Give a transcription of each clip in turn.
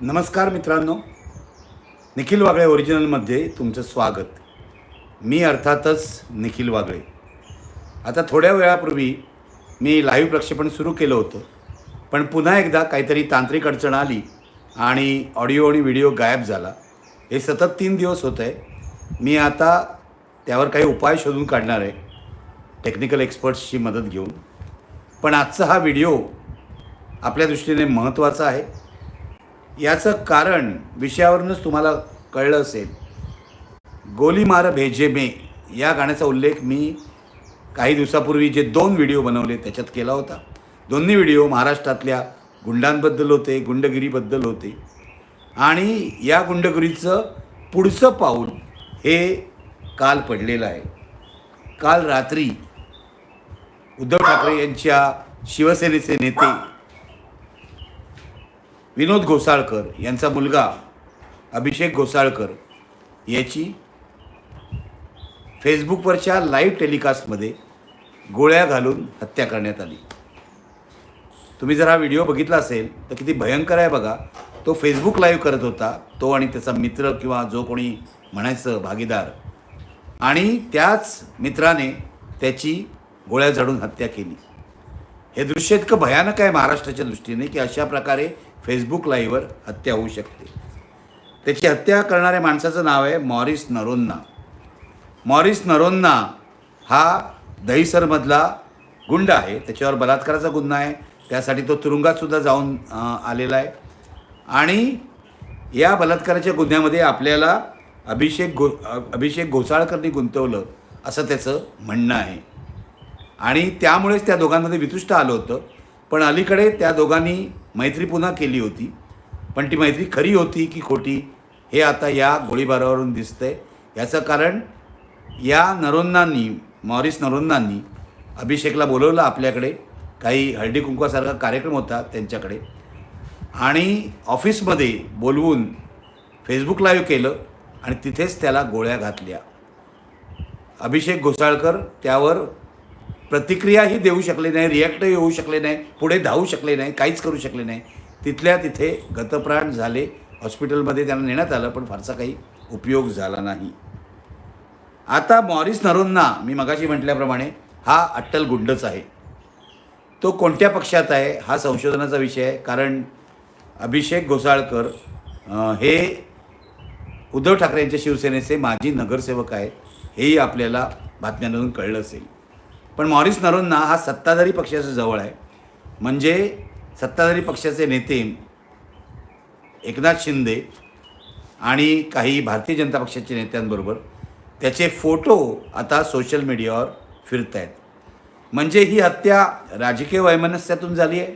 नमस्कार मित्रांनो. निखिल वागळे ओरिजिनलमध्ये तुमचं स्वागत. मी अर्थातच निखिल वागळे. आता थोड्या वेळापूर्वी मी लाईव्ह प्रक्षेपण सुरू केलं होतं. पण पुन्हा एकदा काहीतरी तांत्रिक अडचण आली आणि ऑडिओ आणि व्हिडिओ गायब झाला. हे सतत तीन दिवस होत आहे. मी आता त्यावर काही उपाय शोधून काढणार आहे. टेक्निकल एक्सपर्ट्सची मदत घेऊन. पण आजचा हा व्हिडिओ आपल्या दृष्टीने महत्त्वाचा आहे. याचं कारण विषयावरूनच तुम्हाला कळलं असेल. गोली मार भेजे मे या गाण्याचा उल्लेख मी काही दिवसापूर्वी जे दोन व्हिडिओ बनवले त्याच्यात केला होता. दोन्ही व्हिडिओ महाराष्ट्रातल्या गुंडांबद्दल होते गुंडगिरीबद्दल होते. आणि या गुंडगिरीचं पुढचं पाऊल हे काल पडलेलं आहे. काल रात्री उद्धव ठाकरे यांच्या शिवसेनेचे नेते विनोद घोसाळकर यांचा मुलगा अभिषेक घोसाळकर याची फेसबुकवरच्या लाईव्ह टेलिकास्टमध्ये गोळ्या घालून हत्या करण्यात आली. तुम्ही जर हा व्हिडिओ बघितला असेल तर किती भयंकर आहे बघा. तो फेसबुक लाईव्ह करत होता. तो आणि त्याचा मित्र किंवा जो कोणी म्हणायचं भागीदार. आणि त्याच मित्राने त्याची गोळ्या झाडून हत्या केली. हे दृश्य इतकं भयानक आहे महाराष्ट्राच्या दृष्टीने की अशा प्रकारे फेसबुक लाईव्हवर हत्या होऊ शकते. त्याची हत्या करणाऱ्या माणसाचं नाव आहे मॉरिस नरोन्ना. मॉरिस नरोन्ना हा दहीसरमधला गुंड आहे. त्याच्यावर बलात्काराचा गुन्हा आहे. त्यासाठी तो तुरुंगातसुद्धा जाऊन आलेला आहे. आणि या बलात्काराच्या गुन्ह्यामध्ये आपल्याला अभिषेक गो अभिषेक घोसाळकरनी गुंतवलं असं त्याचं म्हणणं आहे. आणि त्यामुळेच त्या दोघांमध्ये वितुष्ट आलं होतं. पण अलीकडे त्या दोघांनी मैत्री पुन्हा केली होती पण ती मैत्री खरी होती की खोटी हे आता या गोळीबारावरून दिसतंय. याचं कारण या नरोन्नांनी मॉरिस नरोन्नांनी अभिषेकला बोलवलं आपल्याकडे. काही हळदी कुंकवासारखा कार्यक्रम होता त्यांच्याकडे. आणि ऑफिसमध्ये बोलवून फेसबुक लाईव्ह केलं आणि तिथेच त्याला गोळ्या घातल्या. अभिषेक घोसाळकर त्यावर प्रतिक्रियाही देऊ शकले नाही रिॲक्टही होऊ शकले नाही पुढे धावू शकले नाही काहीच करू शकले नाही. तिथल्या तिथे गतप्राण झाले. हॉस्पिटलमध्ये त्यांना नेण्यात आलं पण फारसा काही उपयोग झाला नाही. आता मॉरिस नरोंना मी मगाशी म्हटल्याप्रमाणे हा अट्टल गुंडच आहे. तो कोणत्या पक्षात आहे हा संशोधनाचा विषय आहे कारण अभिषेक घोसाळकर हे उद्धव ठाकरे यांच्या शिवसेनेचे माजी नगरसेवक आहेत हेही आपल्याला बातम्यांमधून कळलं असेल पण मॉरिस नरोन्ना हा सत्ताधारी पक्षाच्या जवळ आहे. म्हणजे सत्ताधारी पक्षाचे नेते एकनाथ शिंदे आणि काही भारतीय जनता पक्षाच्या नेत्यांबरोबर त्याचे फोटो आता सोशल मीडियावर फिरत आहेत म्हणजे ही हत्या राजकीय वैमनस्यातून झाली आहे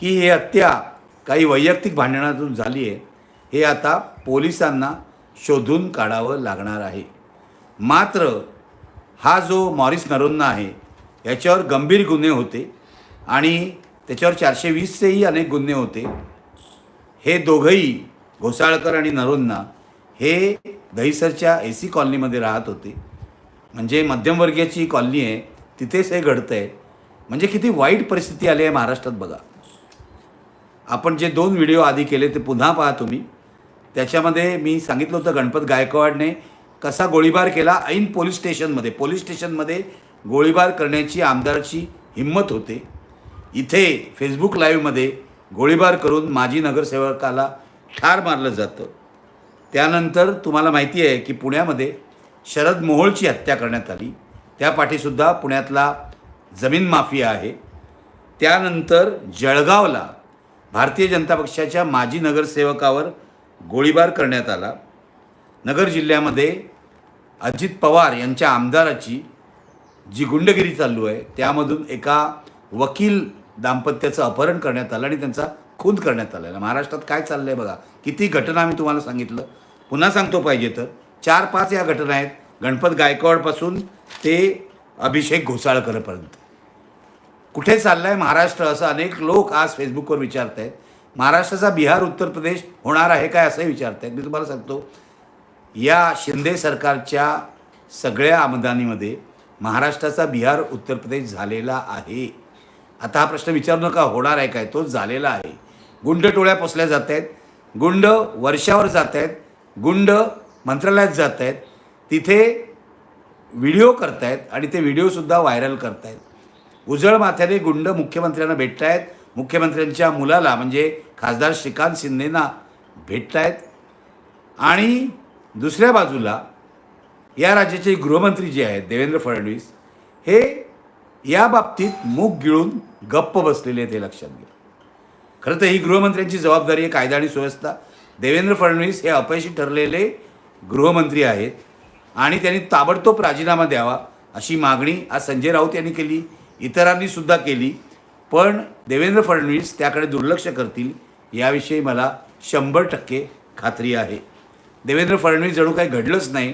की ही हत्या काही वैयक्तिक भांडणातून झाली आहे हे आता पोलिसांना शोधून काढावं लागणार आहे. मात्र हा जो मॉरिस नरोन्ना आहे याच्यावर गंभीर गुन्हे होते आणि त्याच्यावर चारशे वीसचेही अनेक गुन्हे होते. हे दोघंही घोसाळकर आणि नरोन्ना हे दहिसरच्या ए सी कॉलनीमध्ये राहत होते. म्हणजे मध्यमवर्गीयाची कॉलनी आहे तिथेच हे घडतं आहे म्हणजे किती वाईट परिस्थिती आली आहे महाराष्ट्रात बघा. आपण जे दोन व्हिडिओ आधी केले ते पुन्हा पहा तुम्ही. त्याच्यामध्ये मी सांगितलं होतं गणपत गायकवाडने कसा गोळीबार केला? ऐन पोलीस स्टेशनमध्ये. पोलीस स्टेशनमध्ये गोळीबार करण्याची आमदाराची हिंमत होते. इथे फेसबुक लाईव्हमध्ये गोळीबार करून माजी नगरसेवकाला ठार मारलं जातं. त्यानंतर तुम्हाला माहिती आहे की पुण्यामध्ये शरद मोहोळची हत्या करण्यात आली. त्या पाठीसुद्धा पुण्यातला जमीन माफिया आहे. त्यानंतर जळगावला भारतीय जनता पक्षाच्या माजी नगरसेवकावर गोळीबार करण्यात आला. नगर जिल्ह्यामध्ये अजित पवार यांच्या आमदाराची जी गुंडगिरी चालू आहे त्यामधून एका वकील दाम्पत्याचं अपहरण करण्यात आलं आणि त्यांचा खून करण्यात आलेला. महाराष्ट्रात काय चाललं आहे बघा किती घटना मी तुम्हाला सांगितलं. पुन्हा सांगतो पाहिजे तर चार पाच या घटना आहेत. गणपत गायकवाडपासून ते अभिषेक घोसाळकरपर्यंत. कुठे चाललं आहे महाराष्ट्र असं अनेक लोक आज फेसबुकवर विचारत आहेत महाराष्ट्राचा बिहार उत्तर प्रदेश होणार आहे काय असंही विचारत आहेत मी तुम्हाला सांगतो या शिंदे सरकारच्या सगळ्या आमदानीमध्ये महाराष्ट्राचा बिहार उत्तर प्रदेश झालेला आहे. आता हा प्रश्न विचारू नका होणार आहे काय? तो झालेला आहे. गुंड टोळ्या पोसल्या जात आहेत गुंड वर्षावर जात आहेत गुंड मंत्रालयात जात आहेत तिथे व्हिडिओ करतायत आणि ते व्हिडिओसुद्धा व्हायरल करतायत. उजळ माथ्याने गुंड मुख्यमंत्र्यांना भेटत आहेत मुख्यमंत्र्यांच्या मुलाला म्हणजे खासदार श्रीकांत शिंदेना भेटत आहेत आणि दुसऱ्या बाजूला या राज्याचे गृहमंत्री जे आहेत देवेंद्र फडणवीस हे या बाबतीत मूग गिळून गप्प बसलेले आहेत हे लक्षात घ्या. खरं तर ही गृहमंत्र्यांची जबाबदारी आहे कायदा आणि सुव्यवस्था देवेंद्र फडणवीस हे अपयशी ठरलेले गृहमंत्री आहेत आणि त्यांनी ताबडतोब राजीनामा द्यावा अशी मागणी आज संजय राऊत यांनी केली इतरांनी सुद्धा केली. पण देवेंद्र फडणवीस त्याकडे दुर्लक्ष करतील याविषयी मला शंभर टक्के खात्री आहे. देवेंद्र फडणवीस जणू काही घडलंच नाही.